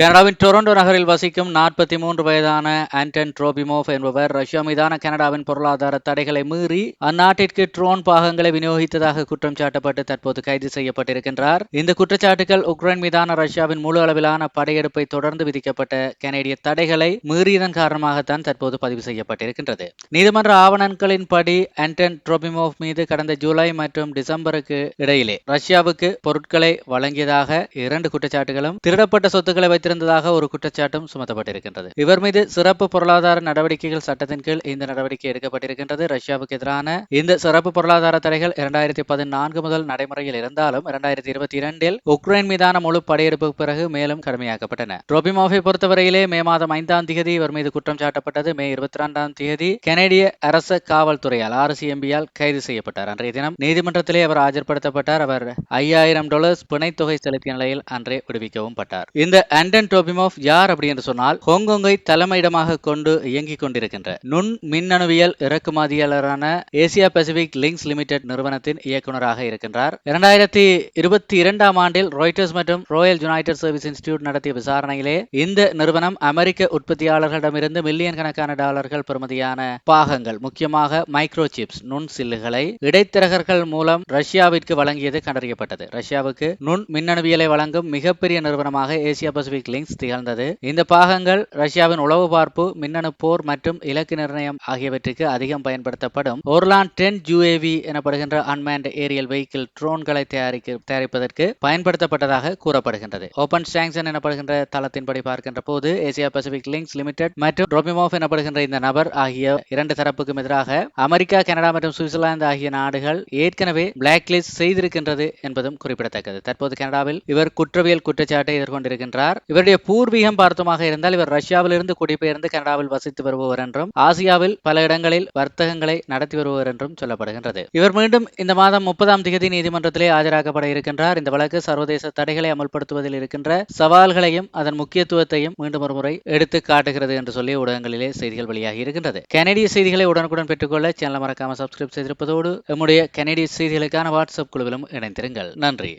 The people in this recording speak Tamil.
கனடாவின் டொரண்டோ நகரில் வசிக்கும் நாற்பத்தி மூன்று வயதான ஆண்டன் ட்ரோபிமோவ் என்பவர் ரஷ்யா மீதான கனடாவின் பொருளாதார தடைகளை மீறி அந்நாட்டிற்கு ட்ரோன் பாகங்களை விநியோகித்ததாக குற்றம் சாட்டப்பட்டு தற்போது கைது செய்யப்பட்டிருக்கின்றார். இந்த குற்றச்சாட்டுகள் உக்ரைன் மீதான ரஷ்யாவின் முழு அளவிலான படையெடுப்பை தொடர்ந்து விதிக்கப்பட்ட கனேடிய தடைகளை மீறியதன் காரணமாகத்தான் தற்போது பதிவு செய்யப்பட்டிருக்கின்றது. நீதிமன்ற ஆவணங்களின்படி ஆண்டன் ட்ரோபிமோவ் மீது கடந்த ஜூலை மற்றும் டிசம்பருக்கு இடையிலே ரஷ்யாவுக்கு பொருட்களை வழங்கியதாக இரண்டு குற்றச்சாட்டுகளும் திருடப்பட்ட சொத்துக்களை வைத்து வைத்திருந்ததாக ஒரு குற்றச்சாட்டும் சுமத்தப்பட்டிருக்கின்றது. இவர் மீது சிறப்பு பொருளாதார நடவடிக்கைகள் சட்டத்தின் கீழ் இந்த நடவடிக்கை எடுக்கப்பட்டிருக்கின்றது. ரஷ்யாவுக்கு எதிரான இந்த சிறப்பு பொருளாதார தடைகள் இரண்டாயிரத்தி பதினான்கு முதல் நடைமுறையில் இருந்தாலும் இரண்டாயிரத்தி இருபத்தி இரண்டில் உக்ரைன் மீதான முழு படையெடுப்புக்கு பிறகு மேலும் கடுமையாக்கப்பட்டன. ட்ரோபிமோவை பொறுத்தவரையிலே மே மாதம் ஐந்தாம் தேதி இவர் மீது குற்றம் சாட்டப்பட்டது. மே இருபத்தி இரண்டாம் தேதி கனேடிய அரச காவல்துறையால் ஆர்சிஎம்பியால் கைது செய்யப்பட்டார். அன்றைய தினம் நீதிமன்றத்திலே அவர் ஆஜர்படுத்தப்பட்டார். அவர் ஐயாயிரம் டாலர்ஸ் பிணைத்தொகை செலுத்திய நிலையில் அன்றே விடுவிக்கவும் பட்டார். இந்த ஆண்டன் டோபிமோவ் யார் அப்படி என்று சொன்னால் ஹாங்காங்கை தலைமையிடமாக கொண்டு இயங்கிக் கொண்டிருக்கின்ற நுண் மின்னணுவியல் இறக்குமதியாளரான ஏசியா பசிபிக் லிங்க்ஸ் லிமிடெட் நிறுவனத்தின் இயக்குநராக இருக்கின்றார். இரண்டாயிரத்தி இருபத்தி இரண்டாம் ஆண்டில் ராய்டர்ஸ் மற்றும் ராயல் யுனைடெட் சர்வீஸ் இன்ஸ்டிடியூட் நடத்திய விசாரணையிலே இந்த நிறுவனம் அமெரிக்க உற்பத்தியாளர்களிடமிருந்து மில்லியன் கணக்கான டாலர்கள் பெறுமதியான பாகங்கள் முக்கியமாக மைக்ரோ சிப்ஸ் நுண் சில்லுகளை இடைத்தரகர்கள் மூலம் ரஷ்யாவிற்கு வழங்கியது கண்டறியப்பட்டது. ரஷ்யாவுக்கு நுண் மின்னணுவியலை வழங்கும் மிகப்பெரிய நிறுவனமாக ஏசியா பசிபிக் லிங்க்ஸ் திகழ்ந்தது. இந்த பாகங்கள் ரஷ்யாவின் உளவு பார்ப்பு மின்னணு போர் மற்றும் இலக்கு நிர்ணயம் ஆகியவற்றுக்கு அதிகம் பயன்படுத்தப்படும். ஒர்லான் டென் ஜூஏவி எனப்படுகின்ற அன்மேண்ட் ஏரியல் வெஹிக்கிள் ட்ரோன்களை தயாரிக்க தயாரிப்பதற்கு பயன்படுத்தப்பட்டதாக கூறப்படுகின்றது. ஓபன் சாங்ஷன் எனப்படுகின்ற தளத்தின்படி பார்க்கின்ற போது ஏசியா பசிபிக் லிங்க்ஸ் லிமிடெட் மற்றும் ரோபிமோஃப் எனப்படுகின்ற இந்த நபர் ஆகிய இரண்டு தரப்புக்கும் எதிராக அமெரிக்கா கனடா மற்றும் சுவிட்சர்லாந்து ஆகிய நாடுகள் ஏற்கனவே பிளாக் லிஸ்ட் செய்திருக்கின்றது என்பதும் குறிப்பிடத்தக்கது. தற்போது கனடாவில் இவர் குற்றவியல் குற்றச்சாட்டை எதிர்கொண்டிருக்கின்றார். இவருடைய பூர்வீகம் பார்த்தமாக இருந்தால் இவர் ரஷ்யாவிலிருந்து குடிபெயர்ந்து கனடாவில் வசித்து வருபவர் என்றும் ஆசியாவில் பல இடங்களில் வர்த்தகங்களை நடத்தி வருபவர் என்றும் சொல்லப்படுகின்றது. இவர் மீண்டும் இந்த மாதம் முப்பதாம் தேதி நீதிமன்றத்திலே ஆஜராக்கப்பட இருக்கின்றார். இந்த வழக்கு சர்வதேச தடைகளை அமல்படுத்துவதில் இருக்கின்ற சவால்களையும் அதன் முக்கியத்துவத்தையும் மீண்டும் ஒரு முறை எடுத்து காட்டுகிறது என்று சொல்லி ஊடகங்களிலே செய்திகள் வெளியாகி இருக்கின்றது. கனடிய செய்திகளை உடனுக்குடன் பெற்றுக்கொள்ள சேனலை மறக்காம சப்ஸ்கிரைப் செய்திருப்பதோடு நம்முடைய கனடிய செய்திகளுக்கான வாட்ஸ்அப் குழுவிலும் இணைந்திருங்கள். நன்றி.